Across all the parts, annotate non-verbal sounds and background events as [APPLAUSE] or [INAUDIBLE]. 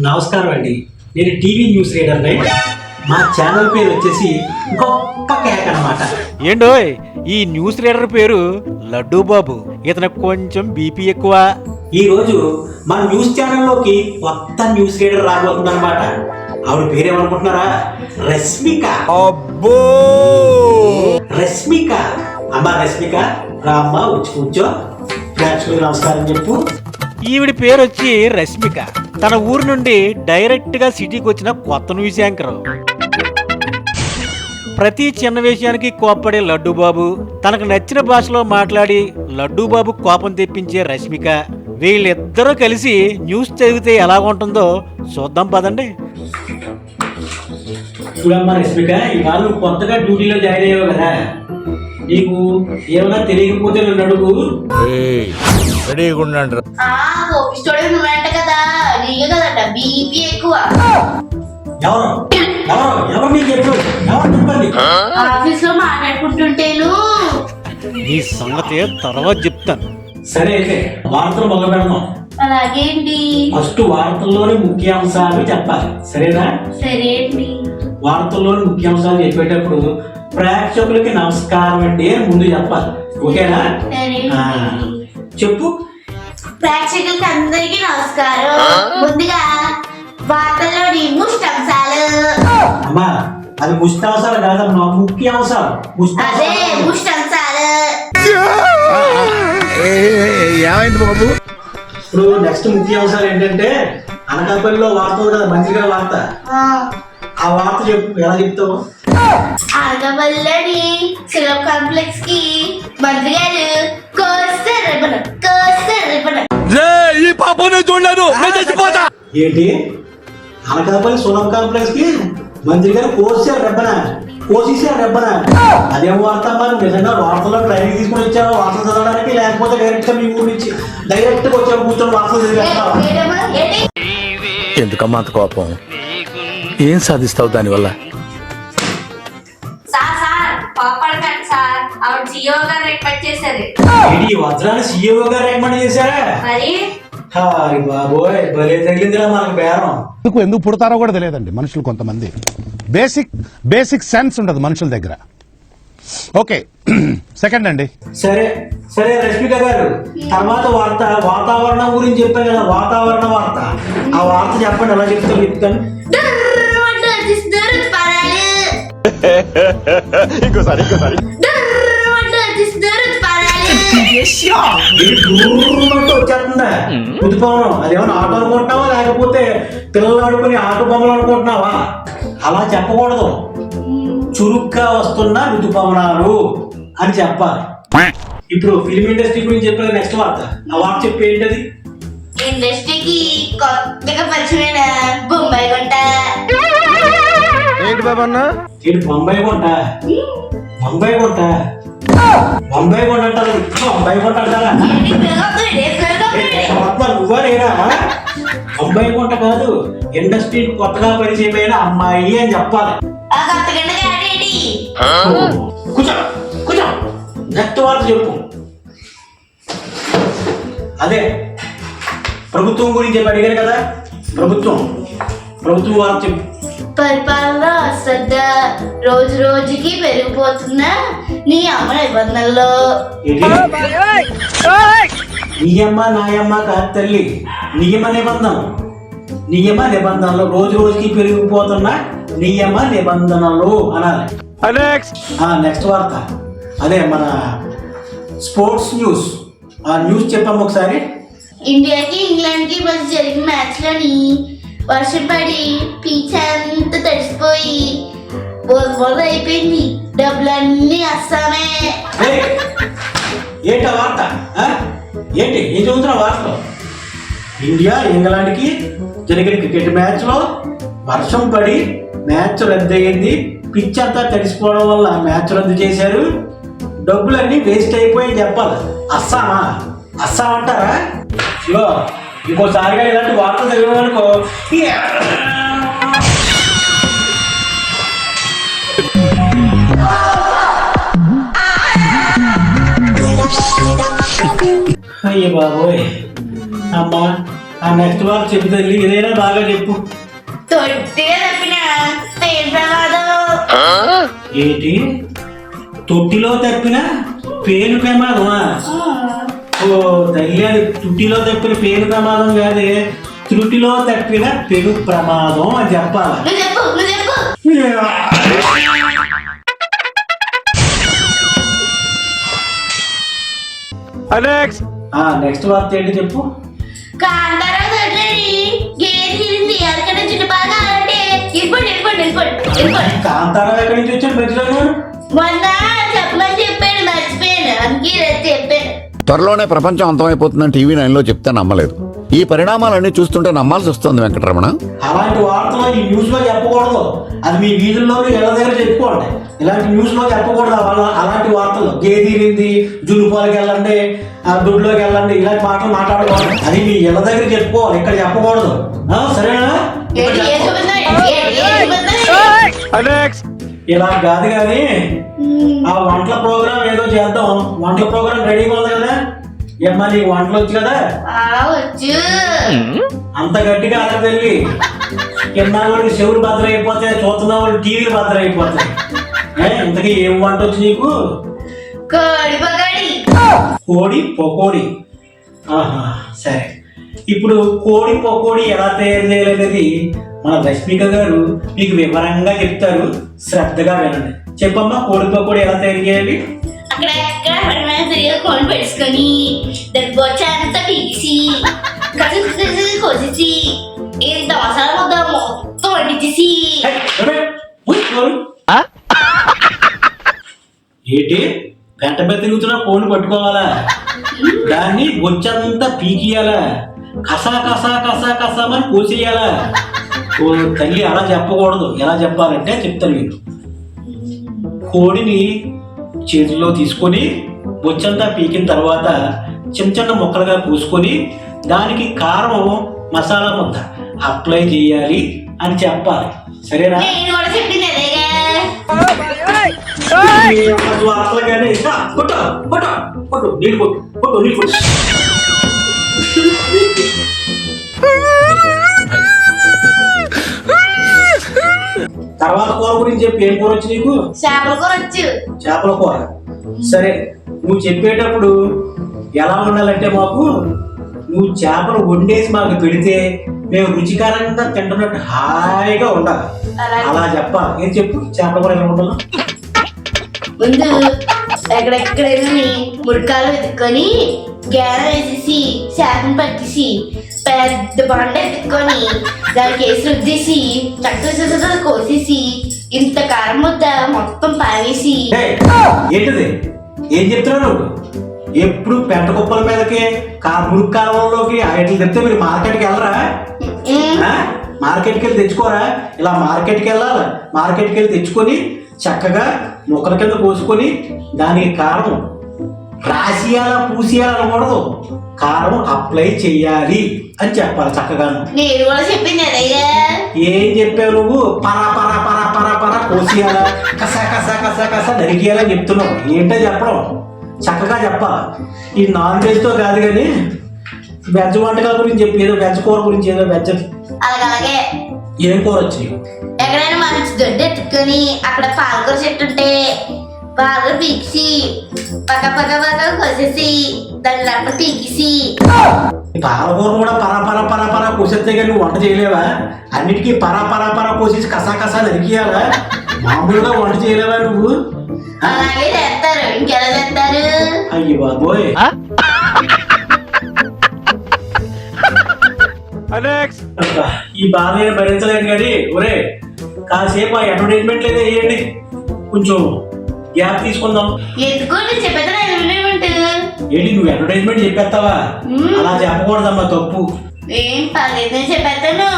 నమస్కారం అండి. నేను టీవీ న్యూస్ రీడర్ రైట్ మా ఛానల్ పేరు వచ్చేసి గొప్ప కేక్ అనమాట ఏండోయ్ ఈ న్యూస్ రీడర్ పేరు లడ్డూ బాబు. ఇతనికి కొంచెం బీపీ ఎక్కువ. ఈ రోజు మన న్యూస్ ఛానల్లోకి కొత్త న్యూస్ రీడర్ రాబోతుంది అనమాట ఆవిడ పేరేమనుకుంటున్నారా? రష్మిక. అబ్బో! రష్మిక. అమ్మా రష్మిక రామ్మ వచ్చి కూర్చో. ప్రేక్షకులకు నమస్కారం చెప్పు. ఈవిడి పేరు వచ్చి రష్మిక. తన ఊరు నుండి డైరెక్ట్గా సిటీకి వచ్చిన కొత్త న్యూస్ యాంకర్. ప్రతి చిన్న విషయానికి కోప్పడే లడ్డూ బాబు తనకు నచ్చిన భాషలో మాట్లాడి లడ్డూ బాబు కోపం తెప్పించే రష్మిక. వీళ్ళిద్దరూ కలిసి న్యూస్ చదివితే ఎలా ఉంటుందో చూద్దాం పదండి. చూడమ్మా రష్మిక ఇవాళ నువ్వు కొత్తగా డ్యూటీలో జాయిన్ అయ్యావు కదా. నీకు ఏమైనా తెలియకపోతే నన్ను అడుగు. రెడీగా ఉండండి. ఆ కాఫీ స్టూడియో నువ్వేంట కదా నీకే కదట బీపీ ఎక్కువ. ఎవరు? ఎవరు? ఎవరు నీకు చెప్పు ఎవరు చెప్పండి? ఆఫీస్లో మాట్లాడుకుంటుంటేను. ఈ సంగతి తర్వాత చెప్తాను. సరే అయితే వార్తలు మొదలు పెడదాం. అలాగేంటి? ఫస్ట్ వార్తల్లోని ముఖ్యాంశాలు చెప్పాలి. సరేనా? సరే అండి. వార్తల్లోని ముఖ్యాంశాలు చెప్పేటప్పుడు ప్రేక్షకులకి నమస్కారం అండి అని ముందు చెప్పాలి. ఓకేనా? సరే ఆ, చెప్పు. ప్రేక్షకులకి అందరికీ నమస్కారం. ముందుగా వార్తల్లోని ముష్టంశాలు. అమ్మా అది ముష్టాంశాలు కాదమ్మా ముఖ్యాంశాలు. అదే ముష్టాంశాలు. ఏమైంది బాబు? ఇప్పుడు నెక్స్ట్ ముఖ్యాంశాలు ఏంటంటే అనకాపల్లిలో వార్త కదా మంచిగా వార్త. ఆ, ఆ వార్త చెప్పు ఎలా చెప్తావు? అనగవల్లని సిలబ్ కాంప్లెక్స్కి మంత్రి గారు రేపన ఈ చూడలేదు. నేను చచ్చిపోతా. ఏంటి? అనకాపల్లి సులభ కాంప్లెక్స్కి మంత్రి గారు కోసారు రెబ్బన కోసేసారు రెబ్బన అదేం వార్త మరి? నిజంగా వార్తలో ట్రైనింగ్ తీసుకుని వచ్చావా? వార్తలు చదవడానికి లేకపోతే డైరెక్ట్గా మీ ఊరి నుంచి డైరెక్ట్గా వచ్చావు కూర్చొని వార్తలు చదివేస్తావా? ఎందుకమ్మా అంత కోపం? ఏం సాధిస్తావు దానివల్ల? సార్ పాపడకండి సార్. ఆవిడ జియో గారు రిక్వెస్ట్ చేశారు. ఏంటి ఈ వజ్రాన్ని సీఈఓ గారు రికమెండ్ చేశారా? మరి? హాయ్ బాబోయ్ భలే తగిలిందిరా మనకు బేరం. ఎందుకు ఎందుకు పుడతారో కూడా తెలియదండి మనుషులు కొంతమంది. బేసిక్ బేసిక్ సెన్స్ ఉండదు మనుషుల దగ్గర. ఓకే [CLEARS THROAT] సెకండ్ అండి. సరే సరే రష్మిక గారు తర్వాత వార్త వాతావరణం గురించి చెప్పాను కదా వాతావరణ వార్త. ఆ వార్త చెప్పండి ఎలా చెప్తాను. చెప్తాను. డుర్రుమంటూ వచ్చేస్తున్నారు రుతుపవనాలు. ఇది దూరమంటూ వచ్చేస్తుందా ఋతుపవనం అదేమన్నా ఆటో అనుకుంటున్నావా లేకపోతే పిల్లలు ఆడుకుని ఆట బొమ్మలు అనుకుంటున్నావా అలా చెప్పకూడదు చురుగ్గా వస్తున్న ఋతుపవనాలు అని చెప్పాలి ఇప్పుడు ఫిల్మ్ ఇండస్ట్రీ గురించి చెప్పిన నెక్స్ట్ వార్త నా వార్త చెప్పి ఏంటది ఇండస్ట్రీకి కొత్తగా పరిచయమైన బొంబాయి గుంట ఏంటి బాబు అన్న? ఏంటి బొంబాయి కొంట? బొంబాయి కొంట? బొంబాయి కొంట అంటారు. బొంబాయి కొంట అంటారా? ఏంటి నువ్వా నేనా? బొంబాయి కొంట కాదు ఇండస్ట్రీ కొత్తగా పరిచయమైన అమ్మాయి అని చెప్పాలి. కూర్చో కూర్చో. నెక్స్ట్ వార్త చెప్పు. అదే ప్రభుత్వం గురించి చెప్పి అడిగారు కదా? ప్రభుత్వం. ప్రభుత్వం వార్త చెప్పు. పరిపాలన అశ్రద్ధ. రోజు రోజుకి పెరిగిపోతున్న నీ అమ్మ నిబంధనలో. నీయమ్మ నాయమ్మ కాదు తల్లి. నియమ నిబంధన. నియమ నిబంధనలు రోజు రోజుకి పెరిగిపోతున్న నియమ నిబంధనలు అనాలి. నెక్స్ట్ ఆ నెక్స్ట్ వార్త. అదే మన స్పోర్ట్స్ న్యూస్. ఆ న్యూస్ చెప్పాము ఒకసారి. ఇండియాకి ఇంగ్లాండ్కి మధ్య జరిగిన మ్యాచ్లోని వర్షం పడి పీచ్ అంత తడిసిపోయి బోల్ అయిపోయింది. డబ్బులన్నీ అస్సామే ఏంట వార్త? ఏంటి? ఏం చదువుతున్నా వార్తలో? ఇండియా ఇంగ్లాండ్కి జరిగిన క్రికెట్ మ్యాచ్లో వర్షం పడి మ్యాచ్ రద్దయింది పిచ్ అంతా తడిసిపోవడం వల్ల మ్యాచ్ రద్దు చేశారు. డబ్బులన్నీ వేస్ట్ అయిపోయాయి చెప్పాలి. అస్సామా? అస్సాం అంటారా? ఇగో ఇంకోసారిగా ఇలాంటి వార్తలు చదివామనుకో అయ్య బాబోయ్. అమ్మా ఆ నెక్స్ట్ వారు చెప్పు తల్లి ఏదైనా బాగా చెప్పు. ఏంటి? తొట్టిలో తప్పిన పేను ప్రమాదమా అది తుట్టిలో తప్పిన పేను ప్రమాదం కాదే. త్రుటిలో తప్పిన పెను ప్రమాదం అని చెప్పాలి? నెక్స్ట్ ఆ నెక్స్ట్ వార్త ఏంటి చెప్పు? కాంతారావు ఎక్కడి నుంచి వచ్చాడు మధ్యలో చెప్పమని చెప్పాడు మర్చిపోయాను. అందుకే చెప్పాను. త్వరలోనే ప్రపంచం అంతమైపోతుందని టీవీ నైన్లో చెప్తే నమ్మలేదు ఈ పరిణామాలన్నీ చూస్తుంటే నమ్మాల్సి వస్తుంది వెంకటరమణ అలాంటి వార్తలు ఈ న్యూస్లో చెప్పకూడదు అది మీ వీధుల్లో ఇళ్ళ దగ్గర చెప్పుకోండి ఇలాంటి న్యూస్లో చెప్పకూడదు అలా- అలాంటి వార్తలు గేదీరింది జులుపాలకి వెళ్ళండి ఆ దొడ్లోకి వెళ్ళండి ఇలాంటి మాటలు మాట్లాడకూడదు అది మీ ఇళ్ళ దగ్గర చెప్పుకోవాలి ఇక్కడ చెప్పకూడదు ఆ, సరేనా ఇలా కాదు కానీ ఆ వంటల ప్రోగ్రామ్ ఏదో చేద్దాం. వంటల ప్రోగ్రామ్ రెడీగా ఉంది కదా ఏమ్మా నీకు వంటలు వచ్చు కదా? ఆ, వచ్చు. అంత గట్టిగా అలా వెళ్ళి కింద వాళ్ళు చెవులు భద్ర అయిపోతాయి చూస్తున్న వాళ్ళు టీవీలు భద్ర అయిపోతాయి. ఏ, ఇంతకీ ఏం వంట వచ్చి నీకు? కోడి పకోడి. కోడి పకోడి. ఆహా సరే. ఇప్పుడు కోడి పకోడి ఎలా తయారు చేయాలనేది మన రష్మిక గారు మీకు వివరంగా చెప్తారు. శ్రద్ధగా వినండి. చెప్పమ్మా కోడి పకోడి ఎలా తయారు చేయాలి? అక్కడ ఎక్కడ పడిన సరిగా కోడి పెట్టుకొని దాని బొచ్చ అంతా పీసి కసి కసి కోసేసి ఇంత మసాలా ముద్ద మొత్తం వండించేసి హే, ఏమే? ఉయ్, కోడి. ఏంటి? పెంట పెద్ద తిరుగుతున్న కోడిని పట్టుకోవాలా? దాన్ని బొచ్చంతా పీకియాలా? కసా కసా కసా కసామని కోసేయాలా? తల్లి అలా చెప్పకూడదు. ఎలా చెప్పాలంటే చెప్తాను మీరు కోడిని చేతుల్లో తీసుకొని బొచ్చంతా పీకిన తర్వాత చిన్న చిన్న ముక్కలుగా పూసుకొని దానికి కారం మసాలా ముద్ద అప్లై చేయాలి అని చెప్పాలి. సరేనా? కొట్టు కొట్టు కొట్టు నీళ్ళు కొట్టు కొట్టు నీళ్ళు కొట్టు. [LAUGHS] తర్వాత కూర గురించి చెప్పి. ఏం కూర వచ్చి నీకు? చేపల కూర వచ్చు. చేపల కూర. సరే నువ్వు చెప్పేటప్పుడు ఎలా ఉండాలంటే మాకు నువ్వు చేపలు వండేసి మాకు పెడితే మేము రుచికరంగా తింటున్నట్టు హాయిగా ఉండాలి. అలా చెప్పాలి. ఏం చెప్పు? చేపల కూర ఎలా ఉండాలి. ముందు ఎక్కడెక్కడైనా మురికాలు వెతుక్కొని గ్యాన వేసేసి శాతం పట్టేసి పెద్ద బండ ఎత్తుకొని దానికి వేసి రుద్దేసి చక్కగా కోసేసి ఇంత కారం ముద్ద మొత్తం ఏయ్, ఏంటిది? ఏం చెప్తున్నావు ఎప్పుడు పెంట కుప్పల మీదకి మురుగు కాలంలోకి ఐటలు తెస్తే మీరు మార్కెట్కి వెళ్ళరా? మార్కెట్కి వెళ్ళి తెచ్చుకోరా? ఇలా మార్కెట్కి వెళ్ళాలి? మార్కెట్కి వెళ్ళి తెచ్చుకొని చక్కగా ముక్కల కింద పోసుకొని దానికి కారం రాసియాల పూసియాల అనకూడదు. కారం అప్లై చెయ్యాలి అని చెప్పాలి చక్కగాను. నేను కూడా చెప్పింది అదేగా ఏం చెప్పావు నువ్వు? పరా పరా పరా పరా పరా కోసియాలా? కసా కసా కసా కసా నరికేయాలని చెప్తున్నావు. ఏంటో చెప్పడం. చక్కగా చెప్పాలి? ఈ నాన్ వెజ్తో కాదు కానీ వెజ్ వంటకాల గురించి చెప్పి ఏదో వెజ్ కూర గురించి ఏదో వెజ్ అలాగలాగే ఏం కూర వచ్చి ఎక్కడైనా మంచి దొడ్డు ఎత్తుకొని అక్కడ పాలకూర చెట్టు ఉంటే పీకి పక్క పక్క పక్క కోసేసి దాని లెక్క పీకేసి పాలకూర కూడా పరా పరా పరా పరా కోసేస్తే కానీ నువ్వు వంట చేయలేవా? అన్నిటికీ పరా పరా పరా కోసేసి కసా కసా నరికేయాలా? మామూలుగా వంట చేయలేవా నువ్వు? అలాగే చేస్తారు. ఇంకెలా చేస్తారు? అయ్యి బాబోయ్. ఈ బాధ నేను భరించలేను కానీ ఒరే కాసేపు ఆ అడ్వర్టైజ్మెంట్ లేదా వేయండి. కొంచెం గ్యాప్ తీసుకుందాం. నేను చెప్పేది ఎంటర్టైన్మెంట్ ఏంటి నువ్వు అడ్వర్టైజ్మెంట్ చెప్పేస్తావా. అలా చెప్పకూడదమ్మా తప్పు. ఏం పర్లేదు చెప్పేస్తాను.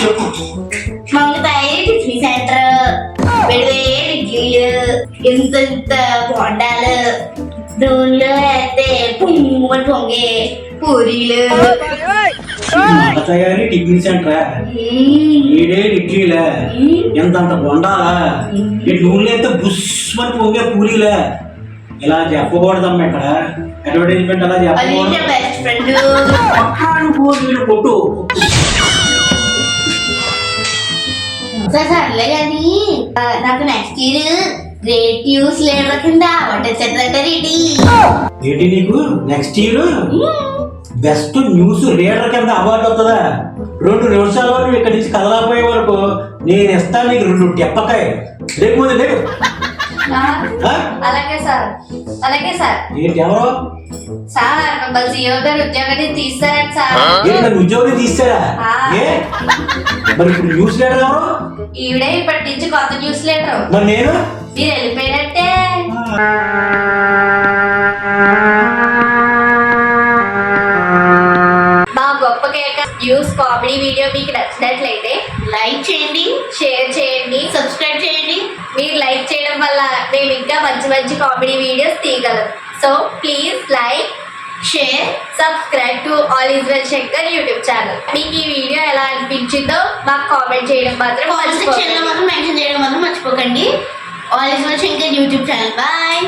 చెప్పు. మంగతాయి టిఫిన్ సెంటర్. వేడివేడి ఇడ్లీలు ఇంత ఇంత బొండాలు వేస్తే పొంగుమని పొంగే పూరీలు. మాటయ్య గారి టిఫిన్ సెంటరా. ఏడే ఇడ్లీలా ఎంత అంత బొండాలా ఈ నూనె అయితే బుస్మని పొంగే పూరీలా. ఇలా చెప్పకూడదమ్మా ఇక్కడ. అడ్వర్టైజ్మెంట్ అలా చెప్పకూడదు. కొట్టు. సరే సర్లే కానీ నాకు next year great news leader కింద వంట సెక్రటరీ ఏంటి నీకు? Next year best news reader కింద అవార్డు వస్తుందా? రెండు నిమిషాల్లో నువ్వు ఇక్కడి నుంచి కదలపోయే వరకు నేను ఇస్తాను నీకు రెండు టెప్పకాయ లేవు ఆ? అలాగే సార్. అలాగే సార్. ఏంటి ఎవరో? సార్ మిమ్మల్ని సీఓ గారు ఉద్యోగాన్ని తీస్తారని సార్. ఏంటి నన్ను ఉద్యోగం తీస్తారా. ఏ? మరి ఇప్పుడు న్యూస్ లీడర్ ఎవరు? ఈవిడే ఇప్పటి నుంచి కొత్త న్యూస్ లెటర్ మరి నేను? మీరు వెళ్ళిపోయినట్టే. కామెడీ వీడియో మీకు నచ్చినట్లయితే లైక్ చేయండి షేర్ చేయండి సబ్స్క్రైబ్ చేయండి. మీరు లైక్ చేయడం వల్ల మేము ఇంకా మంచి మంచి కామెడీ వీడియోస్ తీయగలం. So please like share subscribe to all is well Shankar YouTube channel మీకు ఈ వీడియో ఎలా అనిపించిందో మాకు కామెంట్ చేయడం మాత్రం. మాత్రం మెన్షన్ చేయడం మాత్రం మర్చిపోకండి. All is well Shankar YouTube channel bye